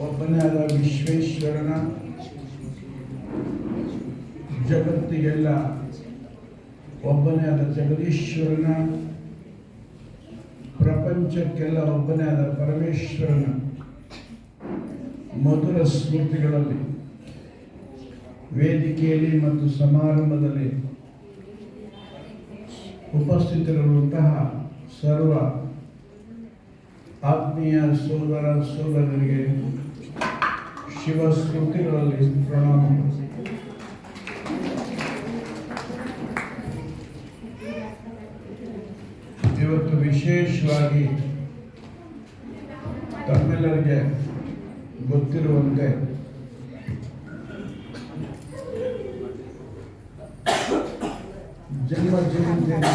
ಒಬ್ಬನೇ ಆದ ವಿಶ್ವೇಶ್ವರನ ಜಗತ್ತಿಗೆಲ್ಲ, ಒಬ್ಬನೇ ಆದ ಜಗದೀಶ್ವರನ, ಪ್ರಪಂಚಕ್ಕೆಲ್ಲ ಒಬ್ಬನೇ ಆದ ಪರಮೇಶ್ವರನ ಮಧುರ ಸ್ಮೃತಿಗಳಲ್ಲಿ, ವೇದಿಕೆಯಲ್ಲಿ ಮತ್ತು ಸಮಾರಂಭದಲ್ಲಿ ಉಪಸ್ಥಿತರಿರುವಂತಹ ಸರ್ವ ಆತ್ಮೀಯ ಸೋದರ ಸೋದರರಿಗೆ ಶಿವ ಸ್ಮೃತಿಗಳಲ್ಲಿ ಪ್ರಣಾಮ ಇವತ್ತು ವಿಶೇಷವಾಗಿ ತಮ್ಮೆಲ್ಲರಿಗೆ ಗೊತ್ತಿರುವಂತೆ ಜನ್ಮ ಜಯಂತಿಯನ್ನು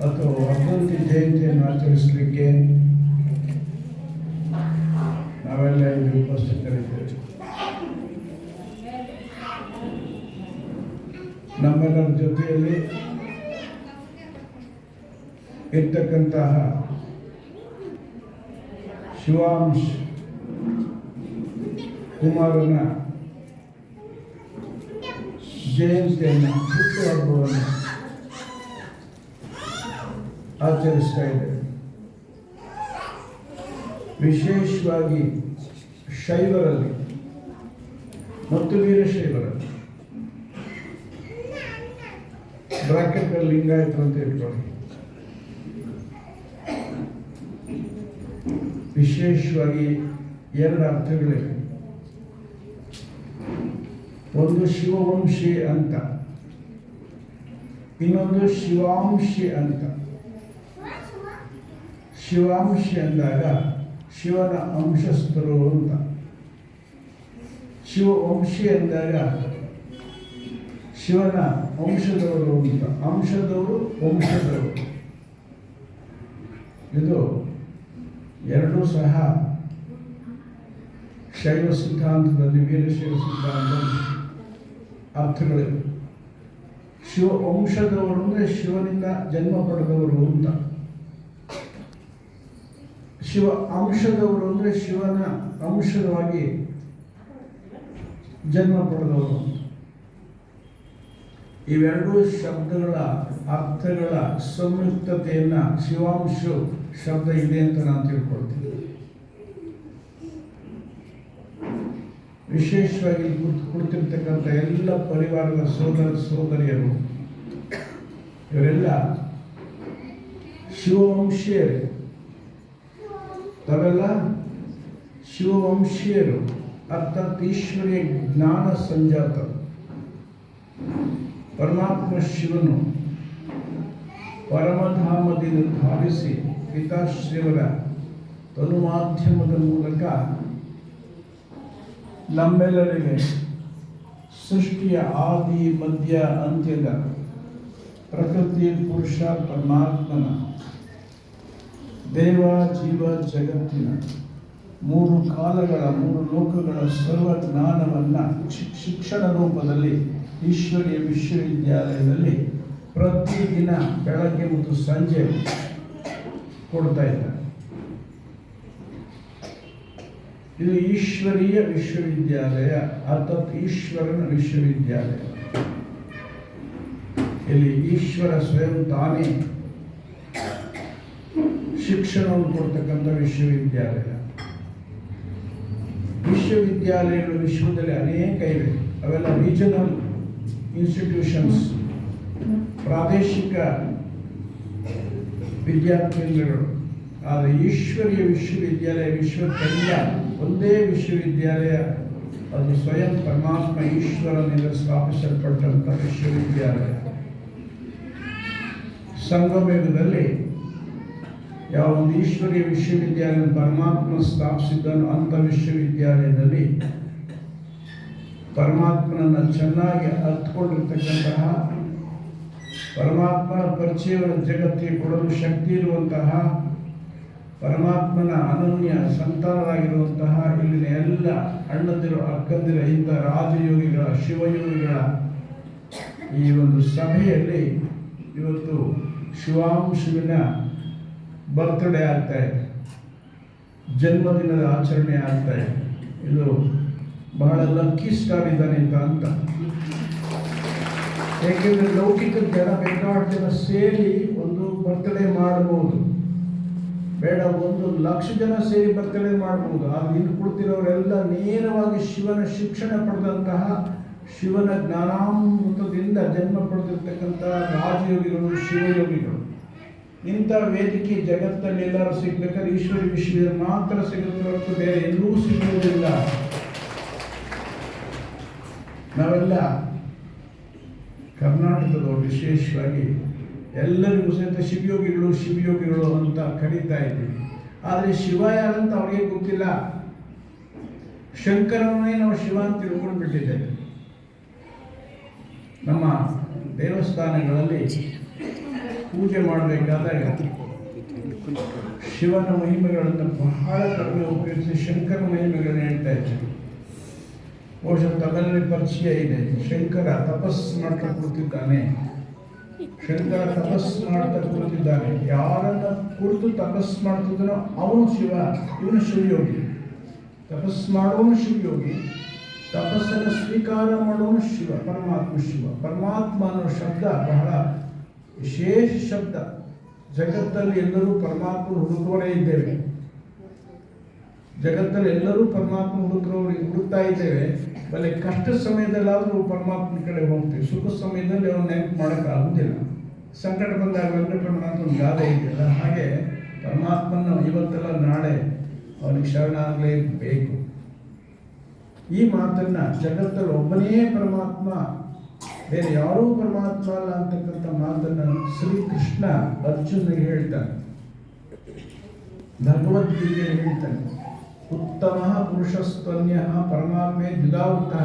ಆಚರಿಸಲಿಕ್ಕೆ ಅಥವಾ ವರ್ಧಂತಿ ಜಯಂತಿಯನ್ನು ಆಚರಿಸಲಿಕ್ಕೆ ನಾವೆಲ್ಲ ಇಲ್ಲಿ ಉಪಸ್ಥಿತರಿದ್ದೇವೆ ನಮ್ಮೆಲ್ಲರ ಜೊತೆಯಲ್ಲಿ ಇರ್ತಕ್ಕಂತಹ ಶಿವಾಂಶ್ ಕುಮಾರನ ಜಯಂತಿಯನ್ನು ಹುಟ್ಟುಹಬ್ಬವನ್ನು ಆಚರಿಸ್ತಾ ಇದ್ದೇವೆ ವಿಶೇಷವಾಗಿ ಶೈವರಲ್ಲಿ ಮತ್ತು ವೀರಶೈವರಲ್ಲಿ ಬ್ರಾಕೆಟ್ ಲಿಂಗಾಯತ ಅಂತ ಇಟ್ಕೊಳ್ಳಿ. ವಿಶೇಷವಾಗಿ ಎರಡು ಅರ್ಥಗಳಿವೆ. ಒಂದು ಶಿವವಂಶಿ ಅಂತ, ಇನ್ನೊಂದು ಶಿವಾಂಶಿ ಅಂತ. ಶಿವಾಂಶಿ ಅಂದಾಗ ಶಿವನ ಅಂಶಸ್ಥರು ಅಂತ. ಶಿವವಂಶಿ ಅಂದಾಗ ಶಿವನ ವಂಶದವರು ಅಂತ. ಅಂಶದವರು ವಂಶದವರು. ಇದು ಎರಡೂ ಸಹ ಶೈವ ಸಿದ್ಧಾಂತದಲ್ಲಿ, ವೀರಶೈವ ಸಿದ್ಧಾಂತದಲ್ಲಿ ಅರ್ಥಗಳಿವೆ. ಶಿವ ವಂಶದವರು ಅಂದರೆ ಶಿವನಿಂದ ಜನ್ಮ ಪಡೆದವರು ಅಂತ. ಶಿವ ಅಂಶದವರು ಅಂದರೆ ಶಿವನ ಅಂಶದವಾಗಿ ಜನ್ಮ ಪಡೆದವರು. ಇವೆರಡೂ ಶಬ್ದಗಳ ಅರ್ಥಗಳ ಸಂಯುಕ್ತತೆಯನ್ನು ಶಿವಾಂಶ ಶಬ್ದ ಇದೆ ಅಂತ ನಾನು ತಿಳ್ಕೊಳ್ತೀನಿ. ವಿಶೇಷವಾಗಿ ಕುಳಿತಿರ್ತಕ್ಕಂಥ ಎಲ್ಲ ಪರಿವಾರದ ಸೋದರ ಸೋದರಿಯರು, ಇವರೆಲ್ಲ ಶಿವವಂಶೀಯರೇ. ತಾವೆಲ್ಲ ಶಿವವಂಶೀಯರು, ಅರ್ಥಾತ್ ಈಶ್ವರಿಯ ಜ್ಞಾನ ಸಂಜಾತ ಪರಮಾತ್ಮ ಶಿವನು ಪರಮಧಾಮದಿಂದ ಧಾವಿಸಿ ಪಿತಾಶ್ರೀವರ ತನು ಮಾಧ್ಯಮದ ಮೂಲಕ ನಮ್ಮೆಲ್ಲರಿಗೆ ಸೃಷ್ಟಿಯ ಆದಿ, ಮಧ್ಯ, ಅಂತ್ಯದ ಪ್ರಕೃತಿ, ಪುರುಷ, ಪರಮಾತ್ಮನ ದೇವ ಜೀವ ಜಗತ್ತಿನ ಮೂರು ಕಾಲಗಳ, ಮೂರು ಲೋಕಗಳ ಸರ್ವ ಜ್ಞಾನವನ್ನು ಶಿಕ್- ಶಿಕ್ಷಣ ರೂಪದಲ್ಲಿ ಈಶ್ವರೀಯ ವಿಶ್ವವಿದ್ಯಾಲಯದಲ್ಲಿ ಪ್ರತಿದಿನ ಬೆಳಗ್ಗೆ ಮತ್ತು ಸಂಜೆ ಕೊಡ್ತಾ ಇದ್ದಾರೆ. ಇದು ಈಶ್ವರೀಯ ವಿಶ್ವವಿದ್ಯಾಲಯ, ಅರ್ಥಾತ್ ಈಶ್ವರನ ವಿಶ್ವವಿದ್ಯಾಲಯ. ಇಲ್ಲಿ ಈಶ್ವರ ಸ್ವಯಂ ತಾನೇ ಶಿಕ್ಷಣವನ್ನು ಕೊಡ್ತಕ್ಕಂಥ ವಿಶ್ವವಿದ್ಯಾಲಯ. ವಿಶ್ವವಿದ್ಯಾಲಯಗಳು ವಿಶ್ವದಲ್ಲಿ ಅನೇಕ ಇವೆ. ಅವೆಲ್ಲ ರೀಜನಲ್ ಇನ್ಸ್ಟಿಟ್ಯೂಷನ್ಸ್ ಪ್ರಾದೇಶಿಕ ವಿದ್ಯಾಕೇಂದ್ರಗಳು ಆದರೆ ಈಶ್ವರೀಯ ವಿಶ್ವವಿದ್ಯಾಲಯ ವಿಶ್ವಕ್ಕೆಲ್ಲ ಒಂದೇ ವಿಶ್ವವಿದ್ಯಾಲಯ. ಅದು ಸ್ವಯಂ ಪರಮಾತ್ಮ ಈಶ್ವರನಿಂದ ಸ್ಥಾಪಿಸಲ್ಪಟ್ಟಂಥ ವಿಶ್ವವಿದ್ಯಾಲಯ. ಸಂಗಮಯುಗದಲ್ಲಿ ಯಾವ ಒಂದು ಈಶ್ವರೀಯ ವಿಶ್ವವಿದ್ಯಾಲಯ ಪರಮಾತ್ಮ ಸ್ಥಾಪಿಸಿದ್ದನು ಅಂಥ ವಿಶ್ವವಿದ್ಯಾಲಯದಲ್ಲಿ ಪರಮಾತ್ಮನನ್ನು ಚೆನ್ನಾಗಿ ಅರ್ಥಕೊಂಡಿರ್ತಕ್ಕಂತಹ ಪರಮಾತ್ಮನ ಪರಿಚಯವನ್ನು ಜಗತ್ತಿಗೆ ಕೊಡಲು ಶಕ್ತಿ ಇರುವಂತಹ ಪರಮಾತ್ಮನ ಅನನ್ಯ ಸಂತಾನರಾಗಿರುವಂತಹ ಇಲ್ಲಿನ ಎಲ್ಲ ಅಣ್ಣಂದಿರು, ಅಕ್ಕಂದಿರ, ಇಂಥ ರಾಜಯೋಗಿಗಳ, ಶಿವಯೋಗಿಗಳ ಈ ಒಂದು ಸಭೆಯಲ್ಲಿ ಇವತ್ತು ಶಿವಾಂಶುವಿನ ಬರ್ತ್ಡೇ ಆಗ್ತಾ ಇದೆ. ಜನ್ಮದಿನದ ಆಚರಣೆ ಆಗ್ತಾ ಇದೆ. ಇದು ಬಹಳ ಲಕ್ಕಿ ಸ್ಟಾರ್ ಇದ್ದಾನೆ ಅಂತ ಅಂತ. ಏಕೆಂದರೆ ಲೌಕಿಕ ಜನ ಬೇಕಾದ ಜನ ಸೇರಿ ಒಂದು ಬರ್ತ್ಡೇ ಮಾಡಬಹುದು. ಬೇಡ, ಒಂದು ಲಕ್ಷ ಜನ ಸೇರಿ ಬರ್ತಡೇ ಮಾಡಬಹುದು. ಆ ಇಲ್ಲಿ ಕುಳಿತಿರೋರೆಲ್ಲ ನೇರವಾಗಿ ಶಿವನ ಶಿಕ್ಷಣ ಪಡೆದಂತಹ ಶಿವನ ಜ್ಞಾನಾಮೃತದಿಂದ ಜನ್ಮ ಪಡೆದಿರ್ತಕ್ಕಂತಹ ರಾಜಯೋಗಿಗಳು, ಶಿವಯೋಗಿಗಳು. ಇಂಥ ವೇದಿಕೆ ಜಗತ್ತಲ್ಲಿ ಎಲ್ಲರೂ ಸಿಗ್ಬೇಕಾದ್ರೆ ಈಶ್ವರಿ ವಿಶ್ವದಲ್ಲಿ ಮಾತ್ರ ಸಿಗುತ್ತೆ ಹೊರತು ಬೇರೆ ಎಲ್ಲೂ ಸಿಗುವುದಿಲ್ಲ. ನಾವೆಲ್ಲ ಕರ್ನಾಟಕದವರು ವಿಶೇಷವಾಗಿ ಎಲ್ಲರಿಗೂ ಸಹಿತ ಶಿವಯೋಗಿಗಳು ಶಿವಯೋಗಿಗಳು ಅಂತ ಕರೀತಾ ಇದ್ದೀವಿ. ಆದರೆ ಶಿವ ಯಾರಂತ ಅವ್ರಿಗೆ ಗೊತ್ತಿಲ್ಲ. ಶಂಕರನೇ ನಾವು ಶಿವ ಅಂತ ತಿಳ್ಕೊಂಡು ಬಿಟ್ಟಿದ್ದೇವೆ ನಮ್ಮ ದೇವಸ್ಥಾನಗಳಲ್ಲಿ ಪೂಜೆ ಮಾಡಬೇಕಾದ್ರೆ ಶಿವನ ಮಹಿಮೆಗಳನ್ನು ಬಹಳ ಕಡಿಮೆ ಉಪಯೋಗಿಸಿ ಶಂಕರ ಮಹಿಮೆಗಳನ್ನು ಹೇಳ್ತಾ ಇದ್ದಾರೆ ಬಹುಶಃ ತಮ್ಮಲ್ಲಿ ಪರಿಚಯ ಇದೆ. ಶಂಕರ ತಪಸ್ ಮಾಡ್ತಾ ಕೂತಿದ್ದಾನೆ. ಶಂಕರ ತಪಸ್ ಮಾಡ್ತಾ ಕೂತಿದ್ದಾನೆ. ಯಾರನ್ನ ಕುರಿತು ತಪಸ್ ಮಾಡ್ತಿದ್ರು ಅವನು ಶಿವ, ಇವನು ಶಿವಯೋಗಿ. ತಪಸ್ ಮಾಡೋನು ಶಿವಯೋಗಿ. ತಪಸ್ಸನ್ನು ಸ್ವೀಕಾರ ಮಾಡೋನು ಶಿವ, ಪರಮಾತ್ಮ ಶಿವ. ಪರಮಾತ್ಮ ಅನ್ನೋ ಶಬ್ದ ಬಹಳ ವಿಶೇಷ ಶಬ್ದ. ಜಗತ್ತಲ್ಲಿ ಎಲ್ಲರೂ ಪರಮಾತ್ಮ ಹುಡುಕೋಣೇ ಇದ್ದೇವೆ. ಜಗತ್ತಲ್ಲಿ ಎಲ್ಲರೂ ಪರಮಾತ್ಮ ಹುಡುಕರು ಹುಡುಕ್ತಾ ಇದ್ದೇವೆ. ಬಲೆ ಕಷ್ಟ ಸಮಯದಲ್ಲಾದರೂ ಪರಮಾತ್ಮನ ಕಡೆ ಹೋಗ್ತೀವಿ. ಸುಖ ಸಮಯದಲ್ಲಿ ಅವ್ರು ನೆನಪು ಮಾಡೋಕ್ಕಾಗುವುದಿಲ್ಲ ಸಂಕಟ ಬಂದಾಗ ವೆಂಕಟರಮಣ ಅಂತ ಒಂದು ಗಾದೆ ಇದೆಯಲ್ಲ? ಹಾಗೆ ಪರಮಾತ್ಮನ ಇವತ್ತೆಲ್ಲ ನಾಳೆ ಅವನಿಗೆ ಶರಣಾಗಲೇಬೇಕು ಈ ಮಾತನ್ನ ಜಗತ್ತಲ್ಲಿ ಒಬ್ಬನೇ ಪರಮಾತ್ಮ ಬೇರೆ ಯಾರೂ ಪರಮಾತ್ಮ ಅಲ್ಲ ಅಂತಕ್ಕಂಥ ಮಾತನ್ನು ಶ್ರೀಕೃಷ್ಣ ಅರ್ಜುನಿಗೆ ಹೇಳ್ತಾನೆ. ಭಗವದ್ಗೀತೆ ಹೇಳ್ತಾನೆ, ಉತ್ತಮ ಪುರುಷಸ್ತನ್ಯ ಪರಮಾತ್ಮೆ ದ್ವಿಧಾವೃತ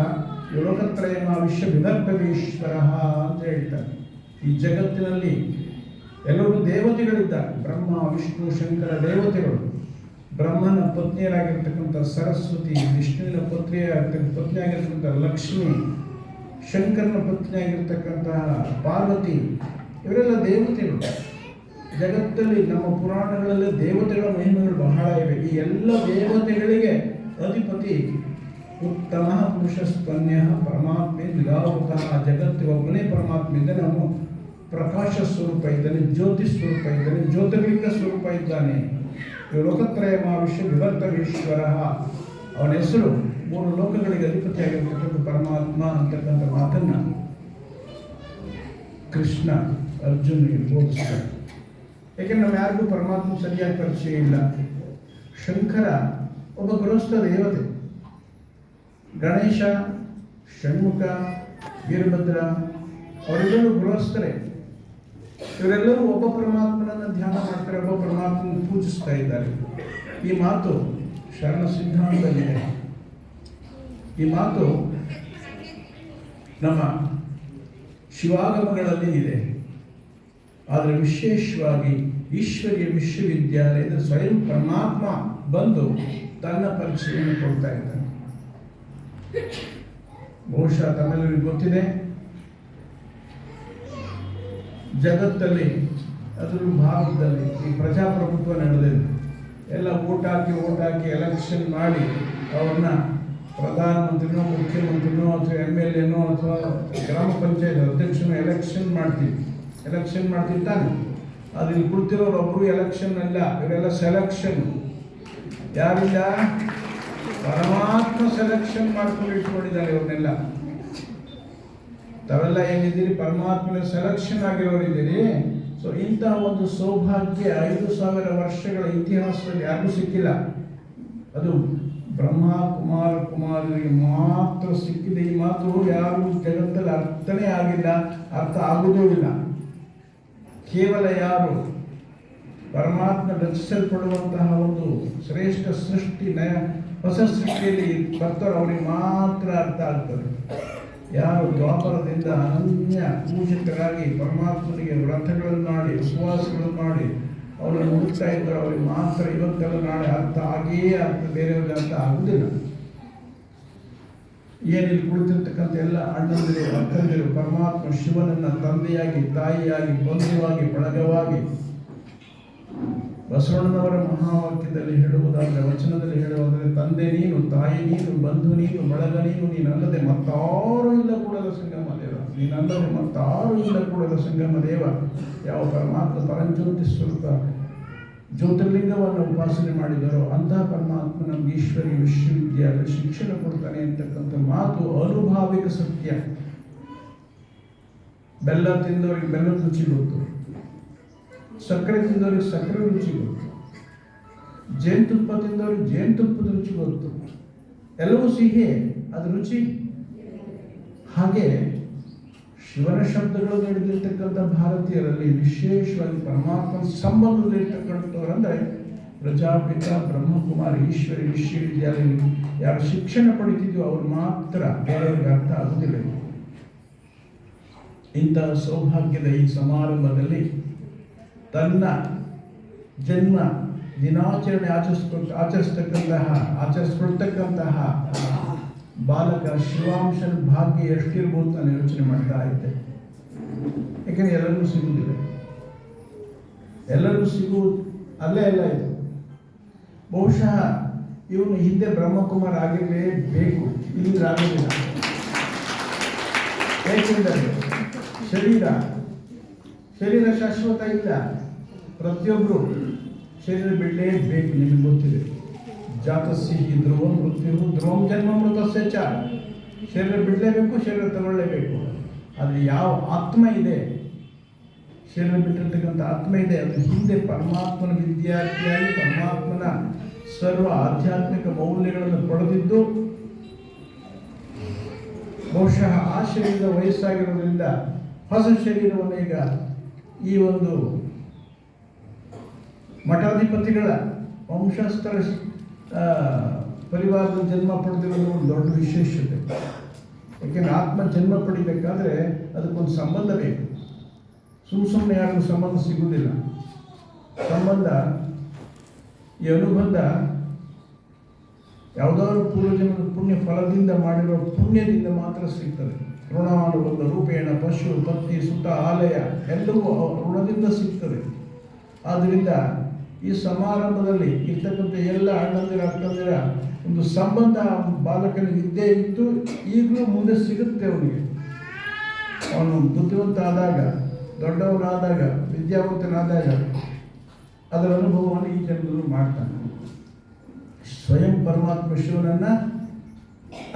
ಲೋಕತ್ರಯಮಾವಿಶ್ಯ ವಿದರ್ಭವೇಶ್ವರ ಅಂತ ಹೇಳ್ತಾನೆ. ಈ ಜಗತ್ತಿನಲ್ಲಿ ಎಲ್ಲರೂ ದೇವತೆಗಳಿದ್ದಾರೆ, ಬ್ರಹ್ಮ, ವಿಷ್ಣು, ಶಂಕರ ದೇವತೆಗಳು. ಬ್ರಹ್ಮನ ಪತ್ನಿಯರಾಗಿರ್ತಕ್ಕಂಥ ಸರಸ್ವತಿ, ವಿಷ್ಣುವಿನ ಪತ್ನಿಯಾಗಿರ್ತಕ್ಕಂಥ ಪತ್ನಿಯಾಗಿರ್ತಕ್ಕಂಥ ಲಕ್ಷ್ಮಿ ಶಂಕರನ ಪತ್ನಿಯಾಗಿರ್ತಕ್ಕಂತಹ ಪಾರ್ವತಿ, ಇವರೆಲ್ಲ ದೇವತೆಗಳು. ಜಗತ್ತಲ್ಲಿ ನಮ್ಮ ಪುರಾಣಗಳಲ್ಲಿ ದೇವತೆಗಳ ಮಹಿಮೆಗಳು ಬಹಳ ಇವೆ. ಈ ಎಲ್ಲ ದೇವತೆಗಳಿಗೆ ಅಧಿಪತಿ ಉತ್ತಮ ಪುರುಷ ಸ್ತನ್ಯ ಪರಮಾತ್ಮೆ ನಿರಾವೃತ ಜಗತ್ತು ಒಬ್ಬನೇ ಪರಮಾತ್ಮ ಇದ್ದಾನೆ ಪ್ರಕಾಶ ಸ್ವರೂಪ ಇದ್ದಾನೆ, ಜ್ಯೋತಿ ಸ್ವರೂಪ ಇದ್ದಾನೆ, ಜ್ಯೋತಿರ್ಲಿಂಗ ಸ್ವರೂಪ ಇದ್ದಾನೆ. ಲೋಕತ್ರಯ ಮಹಾವಿಶ್ವ ವಿವರ್ತವೀಶ್ವರ. ಅವನ ಹೆಸರು ಮೂರು ಲೋಕಗಳಿಗೆ ಅಧಿಪತಿಯಾಗಿರ್ತಕ್ಕಂಥ ಪರಮಾತ್ಮ ಅಂತಕ್ಕಂಥ ಮಾತನ್ನ ಕೃಷ್ಣ ಅರ್ಜುನಿಗೆ ಬೋಧಿಸ್ತಾರೆ. ಯಾಕೆಂದ್ರೆ ನಾವು ಯಾರಿಗೂ ಪರಮಾತ್ಮ ಸರಿಯಾಗಿ ಪರಿಚಯ ಇಲ್ಲ. ಶಂಕರ ಒಬ್ಬ ಗೃಹಸ್ಥ ದೇವತೆ. ಗಣೇಶ, ಷಣ್ಮುಖ, ವೀರಭದ್ರ, ಅವರೆಲ್ಲರೂ ಗೃಹಸ್ಥರೇ. ಇವರೆಲ್ಲರೂ ಒಬ್ಬ ಪರಮಾತ್ಮನನ್ನ ಧ್ಯಾನ ಮಾಡ್ತಾರೆ, ಒಬ್ಬ ಪರಮಾತ್ಮನ ಪೂಜಿಸ್ತಾ ಇದ್ದಾರೆ. ಈ ಮಾತು ಶರಣ ಸಿದ್ಧಾಂತದಲ್ಲಿದೆ. ಈ ಮಾತು ನಮ್ಮ ಶಿವಾಗಮಗಳಲ್ಲಿ ಇದೆ. ಆದರೆ ವಿಶೇಷವಾಗಿ ಈಶ್ವರೀಯ ವಿಶ್ವವಿದ್ಯಾಲಯದ ಸ್ವಯಂ ಪರಮಾತ್ಮ ಬಂದು ತನ್ನ ಪರಿಚಯವನ್ನು ಕೊಡ್ತಾ ಇದ್ದಾನೆ. ಬಹುಶಃ ತಮ್ಮೆಲ್ಲರಿಗೂ ಗೊತ್ತಿದೆ. ಜಗತ್ತಲ್ಲಿ ಅದರ ಭಾರತದಲ್ಲಿ ಈ ಪ್ರಜಾಪ್ರಭುತ್ವ ನಡೆದಿದೆ. ಎಲ್ಲ ಓಟ್ ಹಾಕಿ ಓಟ್ ಹಾಕಿ ಎಲೆಕ್ಷನ್ ಮಾಡಿ ಅವ್ರನ್ನ ಪ್ರಧಾನಮಂತ್ರಿನೋ, ಮುಖ್ಯಮಂತ್ರಿನೋ, ಅಥವಾ ಎಂ ಎಲ್ ಎನೋ ಅಥವಾ ಗ್ರಾಮ ಪಂಚಾಯತ್ ಅಧ್ಯಕ್ಷನ ಎಲೆಕ್ಷನ್ ಮಾಡ್ತೀವಿ. ಎಲೆಕ್ಷನ್ ಮಾಡ್ತೀವಿ ತಾನೆ. ಅದು ಇಲ್ಲಿ ಕುಳಿತಿರೋರು ಒಬ್ಬರು ಎಲೆಕ್ಷನ್ ಅಲ್ಲ ಇವರೆಲ್ಲ ಸೆಲೆಕ್ಷನ್ ಯಾರಿಲ್ಲ? ಪರಮಾತ್ಮ ಸೆಲೆಕ್ಷನ್ ಮಾಡ್ಕೊಂಡು ಇಟ್ಕೊಂಡಿದ್ದಾರೆ ಇವ್ರನ್ನೆಲ್ಲ. ತಾವೆಲ್ಲ ಏನಿದ್ದೀರಿ ಪರಮಾತ್ಮನ ಸೆಲೆಕ್ಷನ್ ಆಗಿರೋರಿದ್ದೀರಿ ಸೊ ಇಂತಹ ಒಂದು ಸೌಭಾಗ್ಯ ಐದು ಸಾವಿರ ವರ್ಷಗಳ ಇತಿಹಾಸದಲ್ಲಿ ಯಾರಿಗೂ ಸಿಕ್ಕಿಲ್ಲ. ಅದು ಬ್ರಹ್ಮ, ಕುಮಾರ ಕುಮಾರರಿಗೆ ಮಾತ್ರ ಸಿಕ್ಕಿದೆ. ಈ ಮಾತು ಯಾರು ಜಗತ್ತಲ್ಲಿ ಅರ್ಥನೇ ಆಗಿಲ್ಲ, ಅರ್ಥ ಆಗುವುದೂ ಇಲ್ಲ. ಕೇವಲ ಯಾರು? ಪರಮಾತ್ಮ ರಚಿಸಲ್ಪಡುವಂತಹ ಒಂದು ಶ್ರೇಷ್ಠ ಸೃಷ್ಟಿ ನಯ, ಹೊಸ ಸೃಷ್ಟಿಯಲ್ಲಿ ಬರ್ತಾರೋ ಅವರಿಗೆ ಮಾತ್ರ ಅರ್ಥ ಆಗ್ತದೆ. ಯಾರು? ದ್ವಾಪರದಿಂದ ಅನನ್ಯ ಪೂಜಿತರಾಗಿ ಪರಮಾತ್ಮನಿಗೆ ವ್ರತಗಳನ್ನು ಮಾಡಿ ಉಪವಾಸಗಳನ್ನು ಮಾಡಿ ಅವರನ್ನು ಹುಡುಕ್ತಾ ಇದ್ದಾರೆ ಅವರಿಗೆ ಮಾತ್ರ ಇವತ್ತೆಲ್ಲ ನಾಳೆ ಅರ್ಥ ಆಗಿಯೇ ಅರ್ಥ ಬೇರೆಯವ್ರಿಗೆ ಅರ್ಥ ಆಗುವುದಿಲ್ಲ. ಏನಿಲ್ಲಿ ಕುಳಿತಿರ್ತಕ್ಕಂಥ ಎಲ್ಲ ಅಣ್ಣಂದಿರು, ಅಕ್ಕಂದಿರು, ಪರಮಾತ್ಮ ಶಿವನನ್ನ ತಂದೆಯಾಗಿ, ತಾಯಿಯಾಗಿ, ಬಂಧುವಾಗಿ, ಬಳಗವಾಗಿ ಬಸವಣ್ಣನವರ ಮಹಾವಾಕ್ಯದಲ್ಲಿ ಹೇಳುವುದಾದರೆ, ವಚನದಲ್ಲಿ ಹೇಳುವುದಾದರೆ, ತಂದೆ ನೀನು, ತಾಯಿ ನೀನು, ಬಂಧು ನೀನು, ಬಳಗ ನೀನು, ನೀನಲ್ಲದೆ ಮತ್ತಾರು ಇಲ್ಲ ಕೂಡದ ಸಂಗಮ ದೇವ. ನೀನಲ್ಲದೆ ಮತ್ತಾರು ಇಲ್ಲ ಕೂಡದ ಸಂಗಮ ದೇವ. ಯಾವ ಪರಮಾತ್ಮ ಪರಂಜ್ಯೋತಿ ಸ್ವರೂಪ ಜ್ಯೋತಿರ್ಲಿಂಗವನ್ನು ಉಪಾಸನೆ ಮಾಡಿದರೋ ಅಂತಹ ಪರಮಾತ್ಮ ನಮ್ಗೆ ಈಶ್ವರಿ ವಿಶ್ವವಿದ್ಯಾಲಯ ಶಿಕ್ಷಣ ಕೊಡ್ತಾನೆ ಅಂತಕ್ಕಂಥ ಮಾತು ಅನುಭಾವಿಕ ಸತ್ಯ. ಬೆಲ್ಲ ತಿಂದವರಿಗೆ ಬೆಲ್ಲದ ರುಚಿ ಗೊತ್ತು. ಸಕ್ಕರೆ ತಿಂದವರಿಗೆ ಸಕ್ಕರೆ ರುಚಿ ಗೊತ್ತು ಜೇನುತುಪ್ಪ ತಿಂದವರಿಗೆ ಜೇನುತುಪ್ಪದ ರುಚಿ ಗೊತ್ತು ಎಲ್ಲವೂ ಸಿಹಿ, ಅದು ರುಚಿ. ಹಾಗೆ ಶಿವನ ಶಬ್ದಗಳು ನಡೆದಿರ್ತಕ್ಕಂಥ ಭಾರತೀಯರಲ್ಲಿ ವಿಶೇಷವಾಗಿ ಪರಮಾತ್ಮನ ಸಂಬಂಧದಲ್ಲಿರ್ತಕ್ಕಂಥವರಂದ್ರೆ ಪ್ರಜಾಪಿತ ಬ್ರಹ್ಮಕುಮಾರಿ ಈಶ್ವರಿ ವಿಶ್ವವಿದ್ಯಾಲಯ ಯಾರು ಶಿಕ್ಷಣ ಪಡಿತಿದ್ಯೋ ಅವ್ರು ಮಾತ್ರ ಬೇರೆಯವ್ರಿಗೆ ಅರ್ಥ ಇಂಥ ಇಂತಹ ಸೌಭಾಗ್ಯದ ಈ ಸಮಾರಂಭದಲ್ಲಿ ತನ್ನ ಜನ್ಮ ದಿನಾಚರಣೆ ಆಚರಿಸ್ಕೊಟ್ ಆಚರಿಸ್ತಕ್ಕಂತಹ ಆಚರಿಸ್ಕೊಳ್ತಕ್ಕಂತಹ ಬಾಲಕ ಶಿವಾಂಶನ ಭಾಗ್ಯ ಎಷ್ಟಿರ್ಬೋದು ನಾನು ಯೋಚನೆ ಮಾಡ್ತಾ ಇದ್ದೆ. ಯಾಕೆಂದ್ರೆ ಎಲ್ಲರಿಗೂ ಸಿಗುವುದಿಲ್ಲ. ಎಲ್ಲರಿಗೂ ಸಿಗುವುದು ಅಲ್ಲೇ ಅಲ್ಲ ಇದು. ಬಹುಶಃ ಇವನು ಹಿಂದೆ ಬ್ರಹ್ಮಕುಮಾರ್ ಆಗಿರಲೇಬೇಕು. ಇಲ್ಲಿ ಆಗಲಿಲ್ಲ ಏಕೆಂದರೆ ಶರೀರ ಶರೀರ ಶಾಶ್ವತ ಇಲ್ಲ. ಪ್ರತಿಯೊಬ್ಬರು ಶರೀರ ಬಿಡಲೇಬೇಕು ನಿಮಗೆ ಗೊತ್ತಿದೆ. ಜಾತಸ್ಸಿ ಧ್ರುವ ಮೃತ್ಯು ಧ್ರುವಂ ಜನ್ಮ, ಮೃತ ಚ ಶರೀರ ಬಿಡಲೇಬೇಕು, ಶರೀರ ತಗೊಳ್ಳೇಬೇಕು. ಆದರೆ ಯಾವ ಆತ್ಮ ಇದೆ? ಶರೀರ ಬಿಟ್ಟಿರ್ತಕ್ಕಂಥ ಆತ್ಮ ಇದೆ. ಅದು ಹಿಂದೆ ಪರಮಾತ್ಮನ ವಿದ್ಯಾರ್ಥಿಯಾಗಿ ಪರಮಾತ್ಮನ ಸರ್ವ ಆಧ್ಯಾತ್ಮಿಕ ಮೌಲ್ಯಗಳನ್ನು ಪಡೆದಿದ್ದು, ಬಹುಶಃ ಆ ಶರೀರದ ವಯಸ್ಸಾಗಿರೋದ್ರಿಂದ ಹೊಸ ಶರೀರವನ್ನು ಈಗ ಈ ಒಂದು ಮಠಾಧಿಪತಿಗಳ ವಂಶಸ್ಥರ ಪರಿವಾರದ ಜನ್ಮ ಪಡೆದಿರೋದು ಒಂದು ದೊಡ್ಡ ವಿಶೇಷತೆ. ಯಾಕೆಂದ್ರೆ ಆತ್ಮ ಜನ್ಮ ಪಡಿಬೇಕಾದ್ರೆ ಅದಕ್ಕೊಂದು ಸಂಬಂಧ ಬೇಕು. ಸುಮ್ಮ ಸುಮ್ಮನೆ ಯಾರಿಗೂ ಸಂಬಂಧ ಸಿಗುವುದಿಲ್ಲ. ಸಂಬಂಧ, ಈ ಅನುಬಂಧ ಯಾವುದಾದ್ರು ಪೂರ್ವಜನ್ಮದ ಪುಣ್ಯ ಫಲದಿಂದ ಮಾಡಿರೋ ಪುಣ್ಯದಿಂದ ಮಾತ್ರ ಸಿಗ್ತದೆ. ಋಣಾನುಬಂಧ ರೂಪೇಣ, ಪಶು ಪತ್ನಿ ಸುತ ಆಲಯ ಎಲ್ಲವೂ ಋಣದಿಂದ ಸಿಗ್ತದೆ. ಆದ್ದರಿಂದ ಈ ಸಮಾರಂಭದಲ್ಲಿ ಇರ್ತಕ್ಕಂಥ ಎಲ್ಲ ಅಣ್ಣಂದಿರ, ಅಕ್ಕಂದಿರ ಒಂದು ಸಂಬಂಧ ಬಾಲಕನಿಗೆ ಇದ್ದೇ ಇತ್ತು, ಈಗಲೂ ಮುಂದೆ ಸಿಗುತ್ತೆ ಅವನಿಗೆ. ಅವನು ಬುದ್ಧಿವಂತ ಆದಾಗ ದೊಡ್ಡವನಾದಾಗ, ವಿದ್ಯಾವಂತನಾದಾಗ ಅದರ ಅನುಭವವನ್ನು ಈ ಜನರು ಮಾಡ್ತಾನೆ ಸ್ವಯಂ ಪರಮಾತ್ಮ ಶಿವನನ್ನು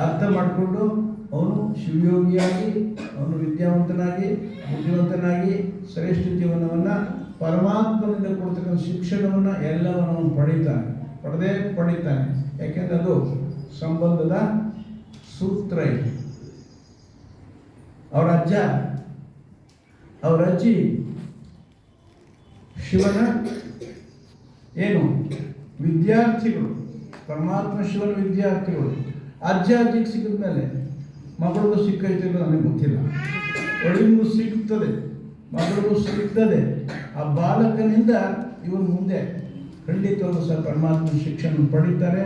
ಅರ್ಥ ಮಾಡಿಕೊಂಡು ಅವನು ಶಿವಯೋಗಿಯಾಗಿ, ಅವನು ವಿದ್ಯಾವಂತನಾಗಿ, ಬುದ್ಧಿವಂತನಾಗಿ ಶ್ರೇಷ್ಠ ಜೀವನವನ್ನು ಪರಮಾತ್ಮನಿಂದ ಕೊಡ್ತಕ್ಕಂಥ ಶಿಕ್ಷಣವನ್ನು ಎಲ್ಲವನ್ನು ಅವನು ಪಡೀತಾನೆ, ಪಡೆದೇ ಪಡೀತಾನೆ. ಯಾಕೆಂದ್ರೆ ಅದು ಸಂಬಂಧದ ಸೂತ್ರ ಇದೆ. ಅವರ ಅಜ್ಜ, ಅವರ ಅಜ್ಜಿ ಶಿವನ ಏನು? ವಿದ್ಯಾರ್ಥಿಗಳು, ಪರಮಾತ್ಮ ಶಿವನ ವಿದ್ಯಾರ್ಥಿಗಳು. ಅಜ್ಜ ಅಜ್ಜಿಗೆ ಸಿಕ್ಕಿದ ಮೇಲೆ ಮಗಳಿಗೂ ಸಿಕ್ಕೈತೆ ಇಲ್ಲ ನನಗೆ ಗೊತ್ತಿಲ್ಲ. ಒಳಗಿಗೂ ಸಿಗ್ತದೆ, ಮಗಳಿಗೂ ಸಿಗ್ತದೆ. ಆ ಬಾಲಕನಿಂದ ಇವನು ಮುಂದೆ ಖಂಡಿತವಾಗೂ ಸಹ ಪರಮಾತ್ಮ ಶಿಕ್ಷಣ ಪಡೀತಾರೆ.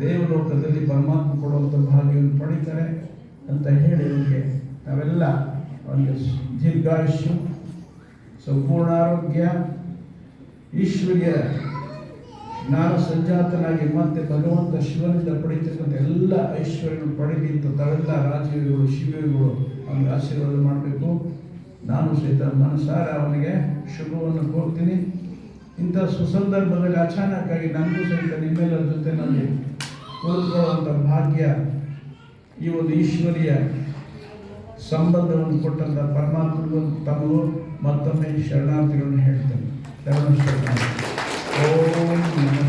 ದೇವಲೋಕದಲ್ಲಿ ಪರಮಾತ್ಮ ಕೊಡುವಂಥ ಭಾಗ್ಯವನ್ನು ಪಡೀತಾರೆ ಅಂತ ಹೇಳಿ ಅವನಿಗೆ ನಾವೆಲ್ಲ ಅವನಿಗೆ ದೀರ್ಘಾಯುಷ್ಯ, ಸಂಪೂರ್ಣ ಆರೋಗ್ಯ, ಈಶ್ವರ್ಯ ಜ್ಞಾನ ಸಂಜಾತನಾಗಿ ಮತ್ತೆ ಭಗವಂತ ಶಿವನಿಂದ ಪಡೀತಕ್ಕಂಥ ಎಲ್ಲ ಐಶ್ವರ್ಯವನ್ನು ಪಡೆದಿ ಅಂತ ತಾವೆಲ್ಲ ರಾಜಯೋಗಿಗಳು ಶಿವಯೋಗಿಗಳು ಅವನಿಗೆ ಆಶೀರ್ವಾದ ಮಾಡಬೇಕು. ನಾನು ಸಹಿತ ಮನಸಾರ ಅವನಿಗೆ ಶುಭವನ್ನು ಕೋರ್ತೀನಿ. ಇಂಥ ಸುಸಂದರ್ಭದಲ್ಲಿ ಅಚಾನಕ್ಕಾಗಿ ನನಗೂ ಸಹಿತ ನಿಮ್ಮೆಲ್ಲರ ಜೊತೆ ನನಗೆ ಕೂತ್ಕೊಳ್ಳುವಂಥ ಭಾಗ್ಯ, ಈ ಒಂದು ಈಶ್ವರಿಯ ಸಂಬಂಧವನ್ನು ಕೊಟ್ಟಂಥ ಪರಮಾತ್ಮನಿಗೂ ತಮಗೂ ಮತ್ತೊಮ್ಮೆ ಶರಣಾರ್ಥಿಗಳನ್ನು ಹೇಳ್ತೇನೆ. ಶರಣ Oh,